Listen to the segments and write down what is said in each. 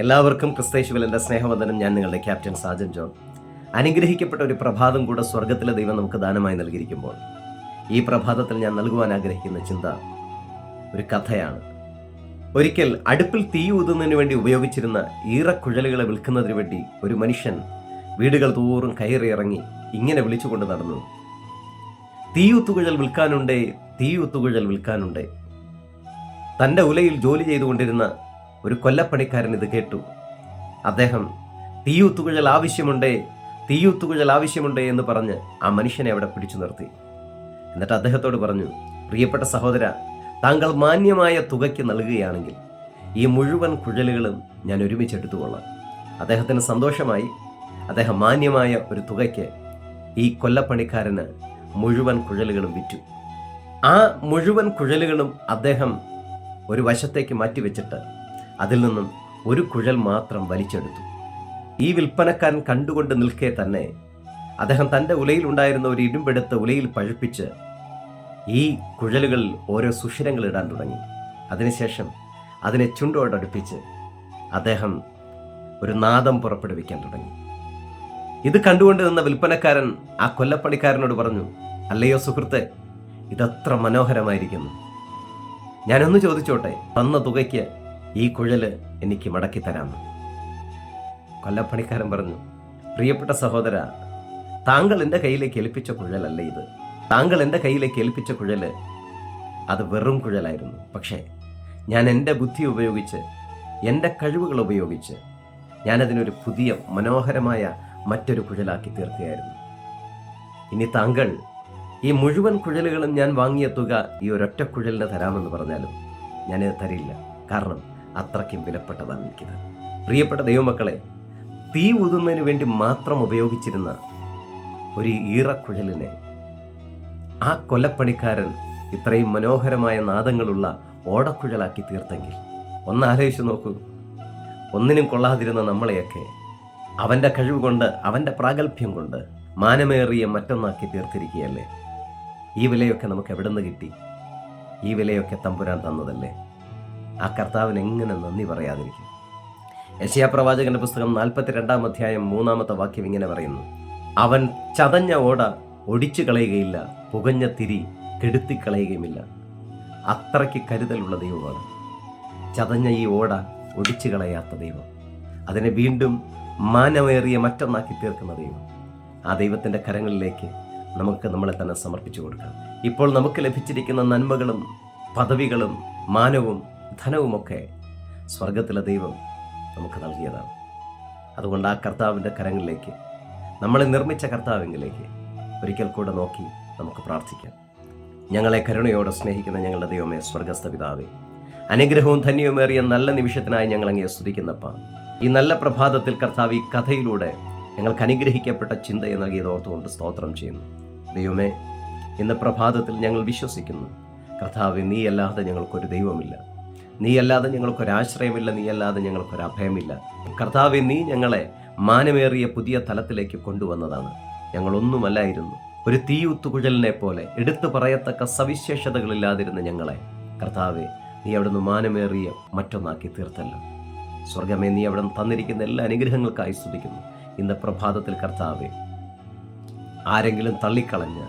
എല്ലാവർക്കും ക്രിസ്തേശുവിലെന്റെ സ്നേഹവന്ദനം. ഞാൻ നിങ്ങളുടെ ക്യാപ്റ്റൻ സാജൻ ജോൺ. അനുഗ്രഹിക്കപ്പെട്ട ഒരു പ്രഭാതം കൂടെ സ്വർഗത്തിലെ ദൈവം നമുക്ക് ദാനമായി നൽകിയിരിക്കുമ്പോൾ ഈ പ്രഭാതത്തിൽ ഞാൻ നൽകുവാൻ ആഗ്രഹിക്കുന്ന ചിന്ത ഒരു കഥയാണ്. ഒരിക്കൽ അടുപ്പിൽ തീ ഊതുന്നതിന് വേണ്ടി ഉപയോഗിച്ചിരുന്ന ഈറക്കുഴലുകളെ വിൽക്കുന്നതിന് വേണ്ടി ഒരു മനുഷ്യൻ വീടുകൾ തോറും കയറിയിറങ്ങി ഇങ്ങനെ വിളിച്ചുകൊണ്ട് നടന്നു. തീയുത്തുകുഴൽ വിൽക്കാനുണ്ടേ തീയുത്തുകുഴൽ വിൽക്കാനുണ്ടേ. തന്റെ ഉലയിൽ ജോലി ചെയ്തുകൊണ്ടിരുന്ന ഒരു കൊല്ലപ്പണിക്കാരൻ ഇത് കേട്ടു. അദ്ദേഹം തീയൂത്തുകുഴൽ ആവശ്യമുണ്ടേ തീയൂത്തുകുഴൽ ആവശ്യമുണ്ടേ എന്ന് പറഞ്ഞ് ആ മനുഷ്യനെ അവിടെ പിടിച്ചു നിർത്തി. എന്നിട്ട് അദ്ദേഹത്തോട് പറഞ്ഞു പ്രിയപ്പെട്ട സഹോദര താങ്കൾ മാന്യമായ തുകയ്ക്ക് നൽകുകയാണെങ്കിൽ ഈ മുഴുവൻ കുഴലുകളും ഞാൻ ഒരുമിച്ച് എടുത്തുകൊള്ളാം. അദ്ദേഹത്തിന് സന്തോഷമായി. അദ്ദേഹം മാന്യമായ ഒരു തുകയ്ക്ക് ഈ കൊല്ലപ്പണിക്കാരന് മുഴുവൻ കുഴലുകളും വിറ്റു. ആ മുഴുവൻ കുഴലുകളും അദ്ദേഹം ഒരു വശത്തേക്ക് മാറ്റിവെച്ചിട്ട് അതിൽ നിന്നും ഒരു കുഴൽ മാത്രം വലിച്ചെടുത്തു. ഈ വിൽപ്പനക്കാരൻ കണ്ടുകൊണ്ട് നിൽക്കെ തന്നെ അദ്ദേഹം തന്റെ ഉലയിലുണ്ടായിരുന്ന ഒരു ഇരുമ്പെടുത്ത് ഉലയിൽ പഴുപ്പിച്ച് ഈ കുഴലുകളിൽ ഓരോ സുഷിരങ്ങൾ ഇടാൻ തുടങ്ങി. അതിനുശേഷം അതിനെ ചുണ്ടോടടുപ്പിച്ച് അദ്ദേഹം ഒരു നാദം പുറപ്പെടുവിക്കാൻ തുടങ്ങി. ഇത് കണ്ടുകൊണ്ട് നിന്ന വിൽപ്പനക്കാരൻ ആ കൊല്ലപ്പണിക്കാരനോട് പറഞ്ഞു അല്ലയോ സുഹൃത്തെ ഇതത്ര മനോഹരമായിരിക്കുന്നു. ഞാനൊന്ന് ചോദിച്ചോട്ടെ തന്ന തുകയ്ക്ക് ഈ കുഴൽ എനിക്ക് മടക്കി തരാമോ? കൊല്ലപ്പണിക്കാരൻ പറഞ്ഞു പ്രിയപ്പെട്ട സഹോദര താങ്കൾ എന്റെ കയ്യിലേക്ക് ഏൽപ്പിച്ച കുഴലല്ല ഇത്. താങ്കൾ എന്റെ കയ്യിലേക്ക് ഏൽപ്പിച്ച കുഴൽ അത് വെറും കുഴലായിരുന്നു. പക്ഷേ ഞാൻ എന്റെ ബുദ്ധി ഉപയോഗിച്ച് എന്റെ കഴിവുകൾ ഉപയോഗിച്ച് ഞാനതിനൊരു പുതിയ മനോഹരമായ മറ്റൊരു കുഴലാക്കി തീർക്കുകയായിരുന്നു. ഇനി താങ്കൾ ഈ മുഴുവൻ കുഴലുകളും ഞാൻ വാങ്ങിയ തുക ഈ ഒരൊറ്റ കുഴലിന് തരാമെന്ന് പറഞ്ഞാലും ഞാനത് തരില്ല. കാരണം അത്രയ്ക്കും വിലപ്പെട്ടതാണ് എനിക്കിത്. പ്രിയപ്പെട്ട ദൈവമക്കളെ തീ ഊതുന്നതിന് വേണ്ടി മാത്രം ഉപയോഗിച്ചിരുന്ന ഒരു ഈറക്കുഴലിനെ ആ കൊലപ്പണിക്കാരൻ ഇത്രയും മനോഹരമായ നാദങ്ങളുള്ള ഓടക്കുഴലാക്കി തീർത്തെങ്കിൽ ഒന്ന് ആലോചിച്ച് നോക്കൂ. ഒന്നിനും കൊള്ളാതിരുന്ന നമ്മളെയൊക്കെ അവന്റെ കഴിവ് കൊണ്ട് അവന്റെ പ്രാഗൽഭ്യം കൊണ്ട് മാനമേറിയ മറ്റൊന്നാക്കി തീർത്തിരിക്കുകയല്ലേ? ഈ വിലയൊക്കെ നമുക്ക് എവിടെ നിന്ന് കിട്ടി? ഈ വിലയൊക്കെ തമ്പുരാൻ തന്നതല്ലേ? ആ കർത്താവിന് എങ്ങനെ നന്ദി പറയാതിരിക്കും? യശയാ പ്രവാചകന്റെ പുസ്തകം നാൽപ്പത്തിരണ്ടാം അധ്യായം മൂന്നാമത്തെ വാക്യം ഇങ്ങനെ പറയുന്നു. അവൻ ചതഞ്ഞ ഓട ഒടിച്ചു കളയുകയില്ല പുകഞ്ഞ തിരി കെടുത്തിക്കളയുകയുമില്ല അത്രയ്ക്ക് കരുതലുള്ള ദൈവമാണ്. ചതഞ്ഞ ഈ ഓട ഒടിച്ചു കളയാത്ത ദൈവം. അതിനെ വീണ്ടും മാനമേറിയ മറ്റൊന്നാക്കി തീർക്കുന്ന ദൈവം. ആ ദൈവത്തിന്റെ കരങ്ങളിലേക്ക് നമുക്ക് നമ്മളെ തന്നെ സമർപ്പിച്ചു കൊടുക്കാം. ഇപ്പോൾ നമുക്ക് ലഭിച്ചിരിക്കുന്ന നന്മകളും പദവികളും മാനവും ധനവുമൊക്കെ സ്വർഗത്തിലെ ദൈവം നമുക്ക് നൽകിയതാണ്. അതുകൊണ്ട് ആ കർത്താവിന്റെ കരങ്ങളിലേക്ക് നമ്മളെ നിർമ്മിച്ച കർത്താവിങ്കിലേക്ക് ഒരിക്കൽ കൂടെ നോക്കി നമുക്ക് പ്രാർത്ഥിക്കാം. ഞങ്ങളെ കരുണയോടെ സ്നേഹിക്കുന്ന ഞങ്ങളുടെ ദൈവമേ സ്വർഗസ്ഥ പിതാവേ അനുഗ്രഹവും ധന്യവുമേറിയ നല്ല നിമിഷത്തിനായി ഞങ്ങൾ അങ്ങേ സ്തുതിക്കുന്നപ്പ. ഈ നല്ല പ്രഭാതത്തിൽ കർത്താവ് ഈ കഥയിലൂടെ ഞങ്ങൾക്ക് അനുഗ്രഹിക്കപ്പെട്ട ചിന്തയെ നൽകിയത് ഓർത്തുകൊണ്ട് സ്തോത്രം ചെയ്യുന്നു. ദൈവമേ ഇന്ന് പ്രഭാതത്തിൽ ഞങ്ങൾ വിശ്വസിക്കുന്നു. കർത്താവ് നീ അല്ലാതെ ഞങ്ങൾക്കൊരു ദൈവമില്ല. നീ അല്ലാതെ ഞങ്ങൾക്കൊരാശ്രയമില്ല നീയല്ലാതെ അല്ലാതെ ഞങ്ങൾക്കൊരു അഭയമില്ല കർത്താവ് നീ ഞങ്ങളെ മാനമേറിയ പുതിയ തലത്തിലേക്ക് കൊണ്ടുവന്നതാണ്. ഞങ്ങളൊന്നുമല്ലായിരുന്നു. ഒരു തീയുത്തുകുഴലിനെ പോലെ എടുത്തു പറയത്തക്ക സവിശേഷതകളില്ലാതിരുന്ന ഞങ്ങളെ. കർത്താവെ നീ അവിടുന്ന് മാനമേറിയ മറ്റൊന്നാക്കി തീർത്തല്ലോ. സ്വർഗമേ നീ അവിടെ തന്നിരിക്കുന്ന എല്ലാ അനുഗ്രഹങ്ങൾക്കായി സ്തുതിക്കുന്നു. ഇന്ന് പ്രഭാതത്തിൽ കർത്താവെ ആരെങ്കിലും തള്ളിക്കളഞ്ഞ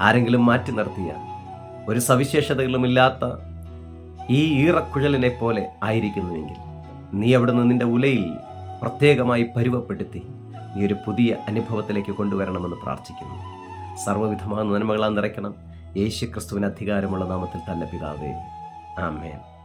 ആരെങ്കിലും മാറ്റി നിർത്തിയ ഒരു സവിശേഷതകളുമില്ലാത്ത ഈ ഈറക്കുഴലിനെ പോലെ ആയിരിക്കുന്നുവെങ്കിൽ നീ അവിടുന്ന് നിന്റെ ഉലയിൽ പ്രത്യേകമായി പരുവപ്പെടുത്തി നീ ഒരു പുതിയ അനുഭവത്തിലേക്ക് കൊണ്ടുവരണമെന്ന് പ്രാർത്ഥിക്കുന്നു. സർവവിധമായ നന്മകളാൽ നിറയ്ക്കണം. യേശു ക്രിസ്തുവിന് അധികാരമുള്ള നാമത്തിൽ തന്നെ പിതാവേ. ആമേൻ.